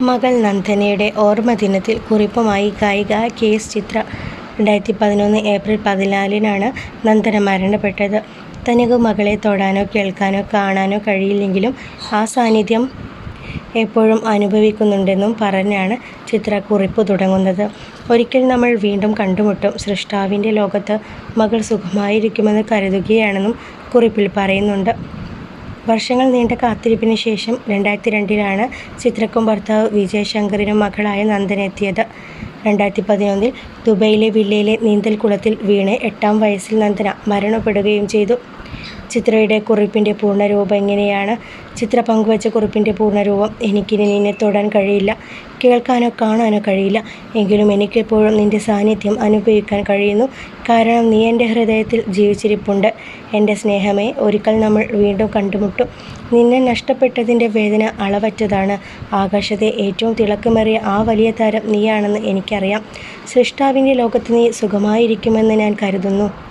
മകൾ നന്ദനയുടെ ഓർമ്മദിനത്തിൽ കുറിപ്പുമായി ഗായിക K S ചിത്ര. രണ്ടായിരത്തി പതിനൊന്ന് ഏപ്രിൽ പതിനാലിനാണ് നന്ദന മരണപ്പെട്ടത്. തനിക്ക് മകളെ തൊടാനോ കേൾക്കാനോ കാണാനോ കഴിയില്ലെങ്കിലും ആ സാന്നിധ്യം എപ്പോഴും അനുഭവിക്കുന്നുണ്ടെന്നും പറഞ്ഞാണ് ചിത്ര കുറിപ്പ് തുടങ്ങുന്നത്. ഒരിക്കൽ നമ്മൾ വീണ്ടും കണ്ടുമുട്ടും. സൃഷ്ടാവിന്റെ ലോകത്ത് മകൾ സുഖമായിരിക്കുമെന്ന് കരുതുകയാണെന്നും കുറിപ്പിൽ പറയുന്നുണ്ട്. വർഷങ്ങൾ നീണ്ട കാത്തിരിപ്പിന് ശേഷം രണ്ടായിരത്തി രണ്ടിലാണ് ചിത്രക്കും ഭർത്താവ് വിജയ് ശങ്കറിനും മകളായ നന്ദന എത്തിയത്. രണ്ടായിരത്തി പതിനൊന്നിൽ ദുബൈയിലെ വില്ലയിലെ നീന്തൽ കുളത്തിൽ വീണ് എട്ടാം വയസ്സിൽ നന്ദന മരണപ്പെടുകയും ചെയ്തു. ചിത്രയുടെ കുറിപ്പിന്റെ പൂർണരൂപം എങ്ങനെയാണ് ചിത്ര പങ്കുവച്ച കുറിപ്പിന്റെ പൂർണരൂപം. എനിക്കിനി നിന്നെ തൊടാൻ കഴിയില്ല. കേൾക്കാനോ കാണാനോ കഴിയില്ല. എങ്കിലും എനിക്കെപ്പോഴും നിന്റെ സാന്നിധ്യം അനുഭവിക്കാൻ കഴിയുന്നു. കാരണം നീ എന്റെ ഹൃദയത്തിൽ ജീവിച്ചിരിപ്പുണ്ട്. എന്റെ സ്നേഹമേ, ഒരിക്കൽ നമ്മൾ വീണ്ടും കണ്ടുമുട്ടും. നിന്നെ നഷ്ടപ്പെട്ടതിന്റെ വേദന അളവറ്റതാണ്. ആകാശത്തെ ഏറ്റവും തിളക്കമേറിയ ആ വലിയ താരം നീയാണെന്ന് എനിക്കറിയാം. സൃഷ്ടാവിന്റെ ലോകത്ത് നീ സുഖമായിരിക്കുമെന്ന് ഞാൻ കരുതുന്നു.